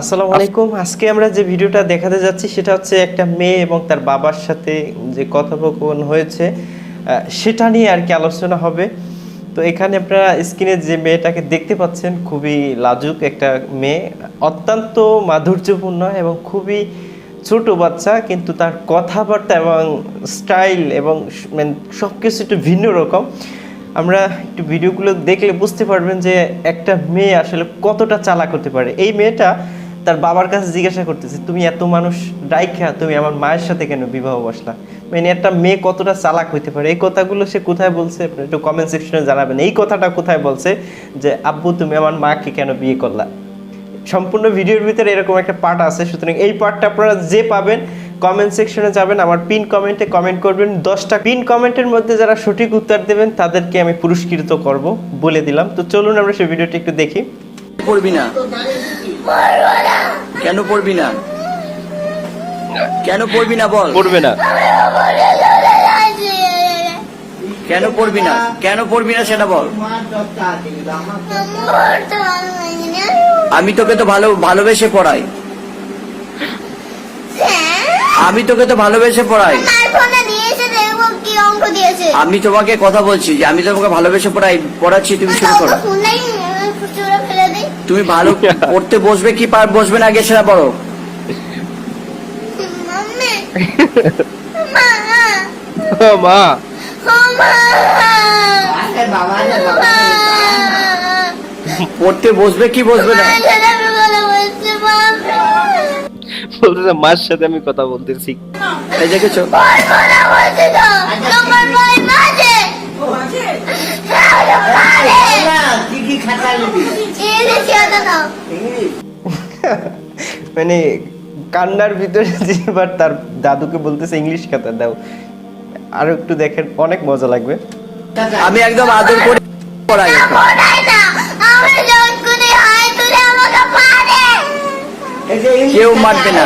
আসসালামু আলাইকুম। আজকে আমরা যে ভিডিওটা দেখাতে যাচ্ছি, সেটা হচ্ছে একটা মেয়ে এবং তার বাবার সাথে যে কথোপকথন হয়েছে সেটা নিয়ে আর কি আলোচনা হবে। তো এখানে আপনারা স্ক্রিনে যে মেয়েটাকে দেখতে পাচ্ছেন, খুবই লাজুক একটা মেয়ে। অত্যন্ত মাধুর্যপূর্ণ এবং খুবই ছোট বাচ্চা, কিন্তু তার কথাবার্তা এবং স্টাইল এবং মানে সব কিছু একটু ভিন্ন রকম। আমরা একটু ভিডিওগুলো দেখলে বুঝতে পারবেন যে একটা মেয়ে আসলে কতটা চালাক হতে পারে। এই মেয়েটা তার বাবার কাছে জিজ্ঞাসা করতেছে, তুমি এত মানুষ ডাইখা তুমি আমার মায়ের সাথে কেন বিবাহ বসলা? মানে একটা মেয়ে কতটা চালাক হইতে পারে? এই কথাগুলো সে কোথায় বলছে আপনি একটু কমেন্ট সেকশনে জানাবেন। এই কথাটা কোথায় বলছে যে, আব্বু, তুমি আমার মাকে কেন বিয়ে করলা? সম্পূর্ণ ভিডিওর ভিতরে এরকম একটা পার্ট আছে, সুতরাং এই পার্টটা আপনারা যে পাবেন কমেন্ট সেকশনে যাবেন আমার পিন কমেন্টে কমেন্ট করবেন। দশটা পিন কমেন্টের মধ্যে যারা সঠিক উত্তর দেবেন তাদেরকে আমি পুরস্কৃত করব বলে দিলাম। তো চলুন আমরা সেই ভিডিওটি একটু দেখি। পড়বি না। কেন পড়বি না? কেন পড়বি না বল? পড়বে না। কেন পড়বি না? কেন পড়বি না সেটা বল। আমি তোকে তো ভালো ভালোবেসে পড়াই। আমি তোকে তো ভালোবেসে পড়াই। আমি তোমাকে কথা বলছি যে আমি তোমাকে ভালোবেসে পড়াই পড়াচ্ছি তুমি শুরু করো। তুমি ভালো পড়তে বসবে কি পার বসবে না আগে সেটা বলো। মা। পড়তে বসবে কি বসবে না? বলতেছে মার সাথে আমি কথা বলতেছি। এই দেখেছ মানে কান্নার ভিতরে যে এবার তার দাদুকে বলতেছে ইংলিশ খাতা দাও। আরও একটু দেখেন অনেক মজা লাগবে। আমি একদম আদর করে। পড়াই কেউ মারবে না।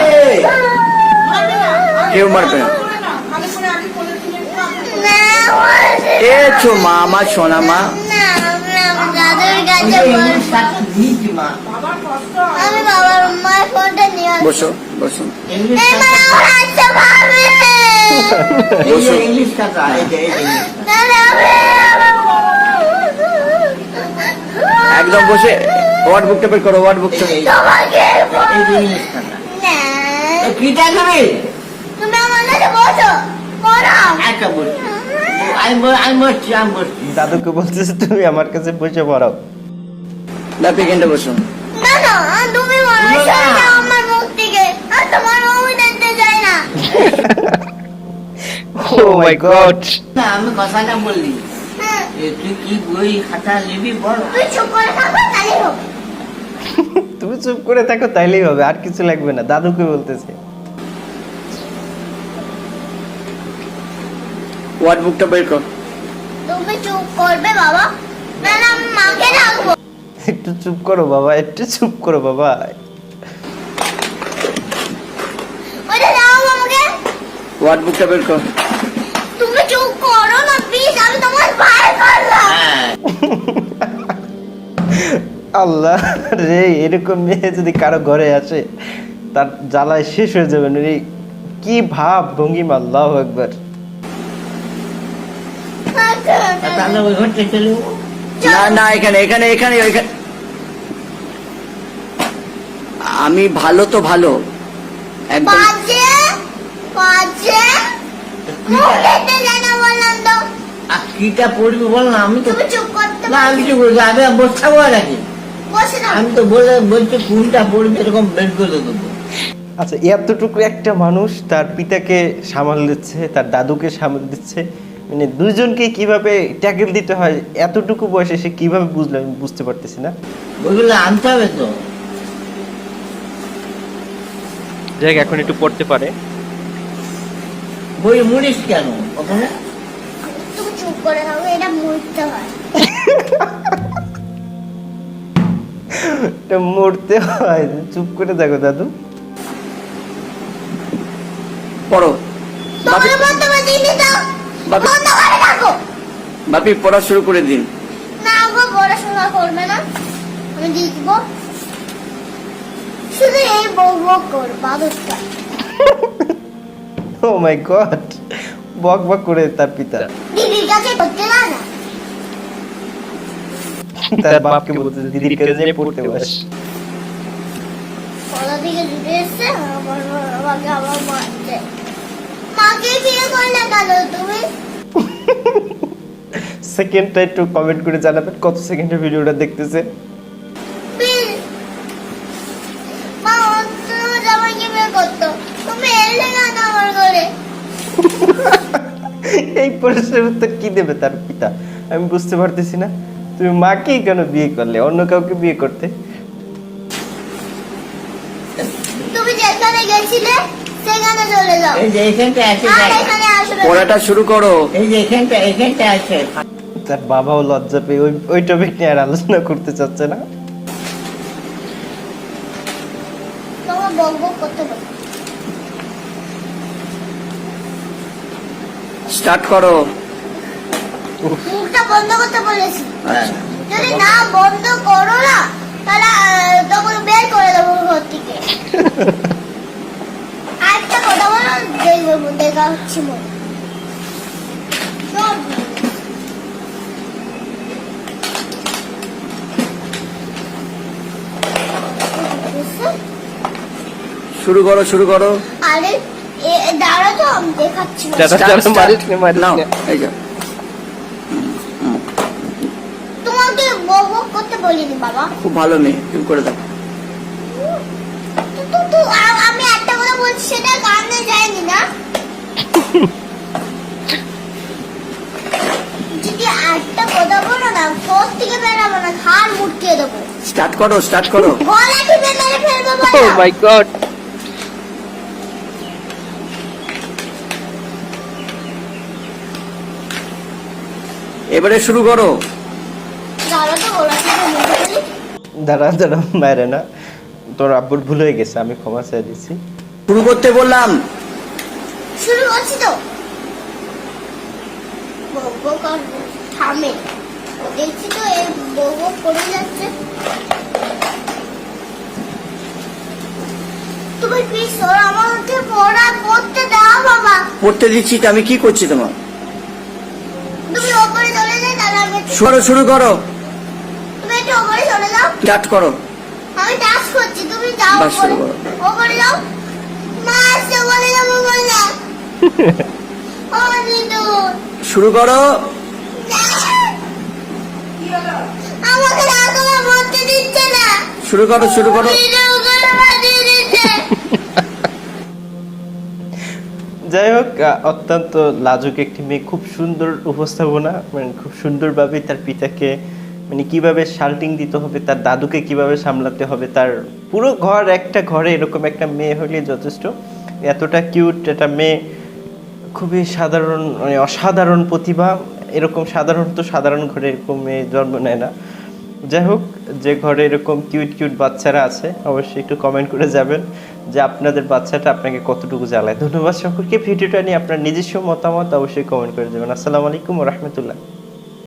কেউ মারবে না। এছো মা আমার সোনা মা। বসো বসো। একদম বসে। ওয়ার্ড বুকটা বের করো ওয়ার্ড বুকটা তোমাকে না কিটা খাবে তুমি আমার কাছে বসো পড়াও। আচ্ছা দাদুকে বলতেছে তুমি আমার কাছে বসে পড়াও। এখানটা বসো। না না তুমি বলো না। শোনো না আমার মুখ থেকে আর তোমার মুভি দেখতে চাই না। ও মাই গড না আমি কথাটা বললি। হ্যাঁ, এ তুই কি বই খাতা নিবি বল। তুই চুপ করে থাকো তাহলেই হবে। তুমি চুপ করে থাকো তাইলেই হবে আর কিছু লাগবে না। দাদুকে বলতেছে। ওয়ার্ড বুকটা বের কর। তুমি চুপ করবে বাবা। মাকে ডাকবো। একটু চুপ করো বাবা একটু চুপ করো বাবা। ওটা দাও আমাকে। ওয়ার্ড বুকটা বের কর। তুমি চুপ করো না প্লিজ আমি তোমার ভাই করলাম। হ্যাঁ আল্লাহ রে এরকম মেয়ে যদি কারও ঘরে আসে তার জ্বালায় শেষ হয়ে যাবে রে। কি ভাব ভঙ্গিমা আল্লাহ একবার। না না এখানে এখানে এখানে আমি ভালো তো ভালো। একদম কিটা পড়বি বল না আমি তো চুপ করতে না আমি কি বলব আমি আর বসে নাকি বসে না আমি তো বলে বলছি কোনটা পড়বি এরকম বের করে দেবো আচ্ছা এতটুকু একটা মানুষ তার পিতাকে সামাল দিচ্ছে তার দাদুকে সামাল দিচ্ছে মানে দুজনকে কীভাবে ট্যাকেল দিতে হয় এতটুকু বয়সে সে কীভাবে বুঝলো আমি বুঝতে পারতেছি না। বইগুলো আনতে হবে তো। যাই এখন একটু পড়তে পারে। বই মুড়িস কেন? ওখানে? চুপ করে থাকো এটা মরতে হয়। এটা মরতে হয়। চুপ করে থাকো দাদু। পড়ো। বাপি শুরু করে দিন। পড়াশোনা করবে না। আমি দেখব শুধু এই বউ বউ কর ও মাই গড বক বক করে তার পিতা। দিদির কাছে করতে না? তার বাপকে বলতে দিদির কাছে যে পড়তে বাস পড়া থেকে দিতে এসছে আমার আমাকে আবার মারছে মাকে বিয়ে করলে কেন তুমি সেকেন্ডটা একটু কমেন্ট করে জানাবেন কত সেকেন্ডের ভিডিওটা দেখতেছে এই প্রশ্নের উত্তর কি দেবে তার পিতা আমি বুঝতে পারতেছি না তুমি মাকেই কেন বিয়ে করলে? অন্য কাউকে বিয়ে করতে? তুমি যেখানে গেছিলে সেখানে চলে যাও। এই যে এখানটা আছে এখানে আসবে পড়াটা শুরু করো। এই যে এখানটা এখানটা আছে। তার বাবাও লজ্জা পেয়ে ওই ওই টপিক নিয়ে আর আলোচনা করতে চাচ্ছে না। তোমার বক বক করতে পারো স্টার্ট করো। বন্ধ করতে বলেছি হ্যাঁ যদি না বন্ধ করো না তাহলে তখন বের করে দেবো ঘর থেকে আরেকটা কথা বলো দেখব দেখা হচ্ছে মনে শুরু করো শুরু করো আরে দাঁড়া তো আমি দেখাচ্ছি। দাঁড়া। Start. মারিস নে, মারিস নে। এই যাও তোমাকে বক বক করতে বলিনি বাবা। খুব ভালো মেয়ে তুমি করে দাও। তো- তো- তো আ- আমি একটা কথা বলছি সেটা কানে যায়নি না? যদি একটা কথা বলো না ফোন থেকে বেরাবো না ঘাড় মুটকে দেবো। স্টার্ট করো স্টার্ট করো। গলা টিপে মেরে ফেলব ও মাই গড এবারে শুরু করো দাঁড়া তো গলা টিপে মেরে ফেলি দাঁড়া দাঁড়া মায়ের না। তোর আব্বুর ভুল হয়ে গেছে আমি ক্ষমা চাই দিচ্ছি শুরু করতে বললাম। শুরু করছি তো। বক বক আর থামে? দেখছি তো এই বক বক যাচ্ছে। তুমি প্লিজ আমাকে পড়া করতে দাও বাবা। পড়তে দিচ্ছি তো আমি কি করছি তোমার? তুমি ওপরে চলে যাও তাহলে আমি শুরু শুরু করো। যাও স্টার্ট করো। আমি টাচ করছি তুমি যাও বাস শুরু করো। ওপরে যাও। মা আসতে বলে যাব বলে ও দিদু। শুরু করো। আমাকে রাখলা বলতে দিচ্ছে না। শুরু করো শুরু করো। যাই হোক অত্যন্ত লাজুক একটি মেয়ে। খুব সুন্দর উপস্থাপনা মানে খুব সুন্দরভাবে তার পিতাকে মানে কীভাবে শাল্টিং দিতে হবে, তার দাদুকে কীভাবে সামলাতে হবে, তার পুরো ঘর, একটা ঘরে এরকম একটা মেয়ে হলে যথেষ্ট। এতটা কিউট একটা মেয়ে, খুবই সাধারণ মানে অসাধারণ প্রতিভা, এরকম সাধারণত সাধারণ ঘরে এরকম মেয়ে জন্ম নেয় না। যাই হোক, যে ঘরে এরকম কিউট কিউট বাচ্চারা আছে, অবশ্যই একটু কমেন্ট করে যাবেন যে আপনাদের বাচ্চাটা আপনাকে কতটুকু জ্বালায়। ধন্যবাদ সকলকে। ভিডিওটা নিয়ে আপনার নিজস্ব মতামত অবশ্যই কমেন্ট করে যাবেন। আসসালামু আলাইকুম রহমতুল্লাহ।